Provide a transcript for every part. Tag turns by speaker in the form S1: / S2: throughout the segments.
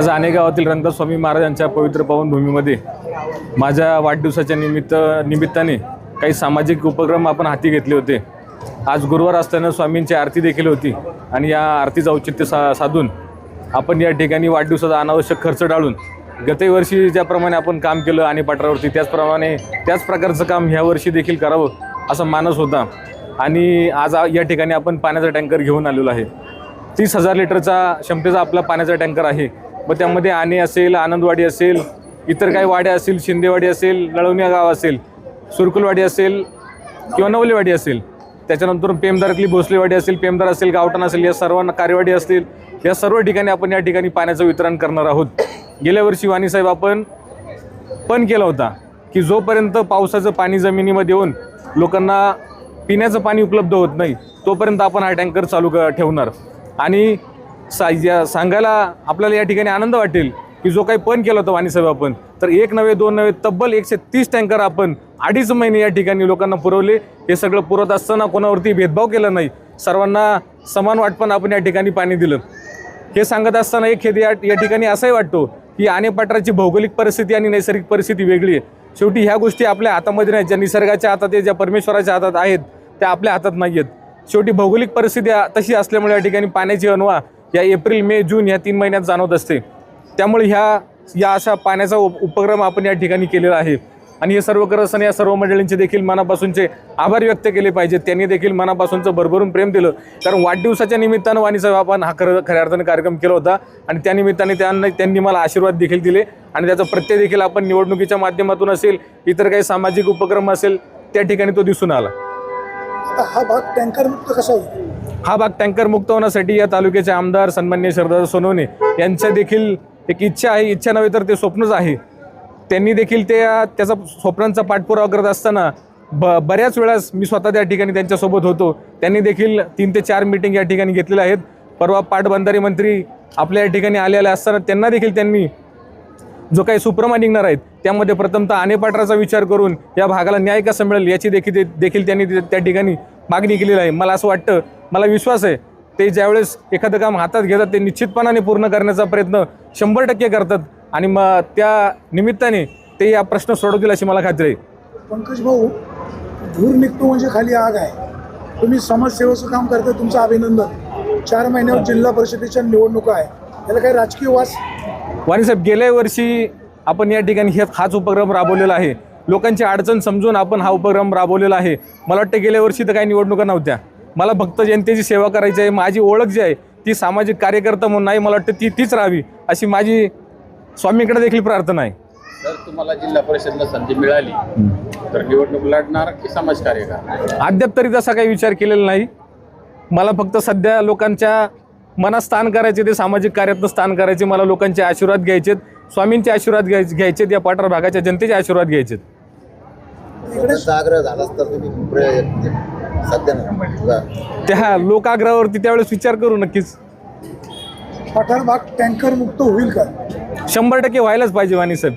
S1: आज अनेक गावातील रंगदास स्वामी महाराजांच्या पवित्र पावनभूमीमध्ये माझ्या वाढदिवसाच्या निमित्त निमित्ताने काही सामाजिक उपक्रम आपण हाती घेतले होते. आज गुरुवार असताना स्वामींची आरती देखील होती आणि या आरतीचं औचित्य सा साधून आपण या ठिकाणी वाढदिवसाचा अनावश्यक खर्च टाळून गतही वर्षी ज्याप्रमाणे आपण काम केलं आणि पठारावरती त्याचप्रमाणे त्याच प्रकारचं काम ह्या वर्षी देखील करावं असा मानस होता. आणि आज या ठिकाणी आपण पाण्याचा टँकर घेऊन आलेलो आहे. तीस हजार लिटरचा क्षमतेचा आपला पाण्याचा टँकर आहे. मग त्यामध्ये आणे असेल आनंदवाडी असेल इतर काही वाड्या असतील शिंदेवाडी असेल लळवण्या गाव असेल सुरकुलवाडी असेल किंवा नवलेवाडी असेल त्याच्यानंतर पेमदारातली भोसलेवाडी असेल पेमदार असेल गावठाण असेल या सर्वांना कार्यवाडी असतील या सर्व ठिकाणी आपण या ठिकाणी पाण्याचं वितरण करणार आहोत. गेल्या वर्षी वाणीसाहेब आपण पण केला होता की जोपर्यंत पावसाचं पाणी जमिनीमध्ये येऊन लोकांना पिण्याचं पाणी उपलब्ध होत नाही तोपर्यंत आपण हा टँकर चालू क ठेवणार. आणि सा या सांगायला आपल्याला या ठिकाणी आनंद वाटेल की जो काही पण केला होता वाणीसाहेब आपण तर एक नव्हे दोन नव्हे तब्बल एकशे तीस टँकर आपण अडीच महिने या ठिकाणी लोकांना पुरवले. हे सगळं पुरवत असताना कोणावरती भेदभाव केला नाही. सर्वांना समान वाटपण आपण या ठिकाणी पाणी दिलं. हे सांगत असताना एक खेद या या ठिकाणी असाही वाटतो की आनेपात्राची भौगोलिक परिस्थिती आणि नैसर्गिक परिस्थिती वेगळी आहे. शेवटी ह्या गोष्टी आपल्या हातामध्ये नाही ज्या निसर्गाच्या हातात आहे ज्या परमेश्वराच्या हातात आहेत त्या आपल्या हातात नाही आहेत शेवटी भौगोलिक परिस्थिती तशी असल्यामुळे या ठिकाणी पाण्याची अनवा या एप्रिल मे जून या तीन महिन्यात जाणवत असते. त्यामुळे ह्या या अशा पाण्याचा उप उपक्रम आपण या ठिकाणी केलेला आहे. आणि हे सर्व करत असताना या सर्व मंडळींचे देखील मनापासूनचे आभार व्यक्त केले पाहिजेत. त्यांनी देखील मनापासूनचं भरभरून प्रेम दिलं. कारण वाढदिवसाच्या निमित्तानं वाणीसाहेब आपण हा खरं खऱ्या अर्थाने कार्यक्रम केला होता. आणि त्या निमित्ताने त्यांना त्यांनी मला आशीर्वाद देखील दिले. आणि त्याचा प्रत्यय देखील आपण निवडणुकीच्या माध्यमातून असेल इतर काही सामाजिक उपक्रम असेल त्या ठिकाणी तो दिसून आला.
S2: आता हा भाग टँकर मुक्त कसा होईल?
S1: हा भाग टँकर मुक्त होण्यासाठी या तालुक्याचे आमदार सन्मान्य शरदा सोनवणे यांच्या देखील एक इच्छा आहे इच्छा नव्हे तर ते स्वप्नच आहे. त्यांनी देखील ते त्याचा स्वप्नांचा पाठपुरावा करत असताना ब बऱ्याच वेळास मी स्वतः त्या ठिकाणी त्यांच्यासोबत होतो. त्यांनी देखील तीन ते चार मिटिंग या ठिकाणी घेतलेल्या आहेत. परवा पाटबंधारे मंत्री आपल्या या ठिकाणी आलेले असताना त्यांना देखील त्यांनी जो काही सुप्रमा निघणार आहेत त्यामध्ये प्रथमतः आनेपात्राचा विचार करून या भागाला न्याय कसा मिळेल याची देखील देखील त्यांनी त्या ठिकाणी मागणी केलेली आहे. मला असं वाटतं मला विश्वास आहे ते ज्यावेळेस एखादं काम हातात घेतात ते निश्चितपणाने पूर्ण करण्याचा प्रयत्न शंभर टक्के करतात. आणि मग त्या निमित्ताने ते या प्रश्न सोडवतील अशी मला खात्री आहे.
S2: पंकज भाऊ धूर निघतो म्हणजे खाली आग आहे. तुम्ही समाजसेवेचं काम करता तुमचं अभिनंदन. चार महिन्यावर जिल्हा परिषदेच्या निवडणुका आहे याला काही राजकीय वास?
S1: वाणीसाहेब गेल्या वर्षी आपण या ठिकाणी हे हाच उपक्रम राबवलेला आहे. लोकांची अडचण समजून आपण हा उपक्रम राबवलेला आहे. मला वाटतं गेल्या वर्षी तर काही निवडणुका नव्हत्या. मला फक्त जनतेची सेवा करायची आहे माझी ओळख जी आहे ती सामाजिक कार्यकर्ता म्हणून नाही मला वाटतं ती तीच राहावी अशी माझी स्वामींकडे देखील प्रार्थना आहे.
S3: जर तुम्हाला जिल्हा परिषदला संधी मिळाली तर निवडणूक लढणार की समाजकार्य करणार
S1: अद्याप तरी तसा काही विचार केलेला नाही. मला फक्त सध्या लोकांच्या मनात स्थान करायचे ते सामाजिक कार्यातनं स्थान करायचे मला लोकांचे आशीर्वाद घ्यायचेत स्वामींचे आशीर्वाद घ्यायचे घ्यायचेत या पाठार भागाच्या जनतेचे आशीर्वाद घ्यायचेत.
S4: आग्रह झालाच तर तुम्ही सध्या नाही.
S1: त्या लोकाग्रहावरती त्यावेळेस विचार करू नक्कीच.
S2: पठार भाग टँकर मुक्त होईल का?
S1: शंभर टक्के व्हायलाच पाहिजे वाणीसाहेब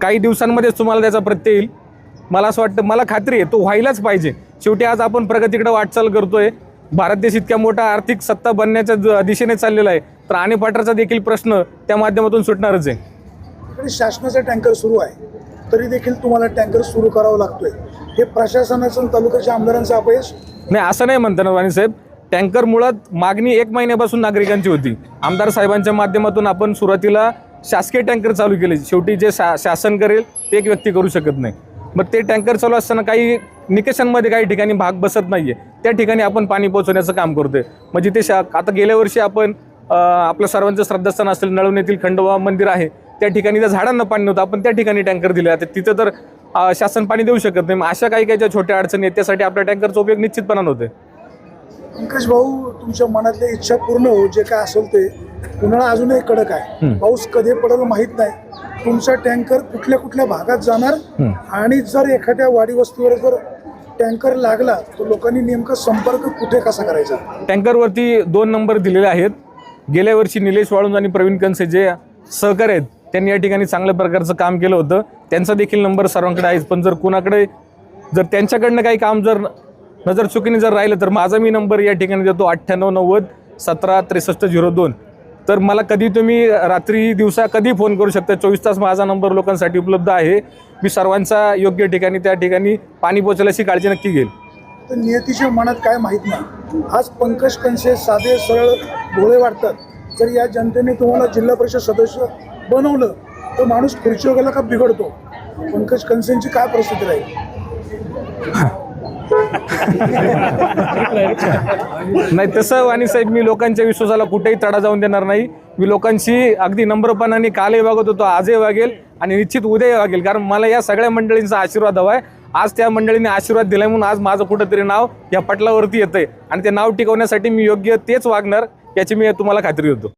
S1: काही दिवसांमध्येच तुम्हाला त्याचा प्रत्यय येईल. मला असं वाटतं मला खात्री आहे तो व्हायलाच पाहिजे. शेवटी आज आपण प्रगतीकडे वाटचाल करतोय. भारत देश इतक्या मोठा आर्थिक सत्ता बनण्याच्या ज- दिशेने चाललेला आहे. तर आणि पाठाचा देखील प्रश्न त्या माध्यमातून सुटणारच आहे.
S2: इकडे शासनाचा टँकर सुरू आहे. तरी देखील तुम्हाला टँकर सुरू करावा लागतोय. हे प्रशासनाचं आणि तालुक्याच्या आमदारांचं अपयश?
S1: नाही असं नाही म्हणता ना वाणीसाहेब टँकर मुळात मागणी एक महिन्यापासून नागरिकांची होती. आमदार साहेबांच्या माध्यमातून आपण सुरुवातीला शासकीय टँकर चालू केले. शेवटी जे शा शासन करेल ते एक व्यक्ती करू शकत नाही. मग ते टँकर चालू असताना काही निकषांमध्ये काही ठिकाणी भाग बसत नाही आहे त्या ठिकाणी आपण पाणी पोहोचवण्याचं काम करतोय. म्हणजे ते शा आता गेल्या वर्षी आपण आपलं सर्वांचं श्रद्धास्थान असेल नळवण्यातील येथील खंडोबा मंदिर आहे. त्या ठिकाणी त्या झाडांना पाणी नव्हतं. आपण त्या ठिकाणी टँकर दिले. आता तिथं तर शासन पाणी देऊ शकत नाही. मग अशा काही काही ज्या छोट्या अडचणी आहेत त्यासाठी आपल्या टँकरचा उपयोग निश्चितपणाने होतोय
S2: पंकज भाऊ तुमच्या मनातल्या इच्छा पूर्ण हो जे काय असेल ते. उन्हाळा अजूनही कडक आहे. पाऊस कधी पडेल माहीत नाही. तुमचा टँकर कुठल्या कुठल्या भागात जाणार. आणि जर एखाद्या वाडी वस्तीवर जर टँकर लागला तर लोकांनी नेमका संपर्क कुठे कसा करायचा?
S1: टँकरवरती दोन नंबर दिलेले आहेत. गेल्या वर्षी निलेश वाळुंज आणि प्रवीण कनसे जे सहकारी आहेत त्यांनी या ठिकाणी चांगल्या प्रकारचं काम केलं होतं. त्यांचा देखील नंबर सर्वांकडे आहेच. पण जर कुणाकडे जर त्यांच्याकडनं काही काम जर नजर चुकीने जर राहिलं तर माझा मी नंबर या ठिकाणी देतो अठ्ठ्याण्णव नव्वद सतरा त्रेसष्ट झिरो दोन. तर मला कधी तुम्ही रात्री दिवसा कधी फोन करू शकता? चोवीस तास माझा नंबर लोकांसाठी उपलब्ध आहे. मी सर्वांचा योग्य ठिकाणी त्या ठिकाणी पाणी पोचल्याची अशी काळजी नक्की घेईल.
S2: तर नियतीच्या मनात काय माहीत नाही. आज पंकज कंसे साधे सरळ भोळे वाटतात. जर या जनतेने तुम्हाला जिल्हा परिषद सदस्य बनवलं तर माणूस खुर्ची वगैरे का बिघडतो? पंकज कनसेंची काय परिस्थिती राहील?
S1: नाही तसं वाणी साहेब मी लोकांच्या विश्वासाला कुठेही तडा जाऊन देणार नाही. मी लोकांशी अगदी नम्रपणाने कालही वागत होतो आजही वागेल आणि निश्चित उद्याही वागेल. कारण मला या सगळ्या मंडळींचा आशीर्वाद हवा आहे. आज त्या मंडळीने आशीर्वाद दिलाय म्हणून आज माझं कुठंतरी नाव या पटलावरती येतंय. आणि ते नाव टिकवण्यासाठी मी योग्य तेच वागणार याची मी तुम्हाला खात्री देतो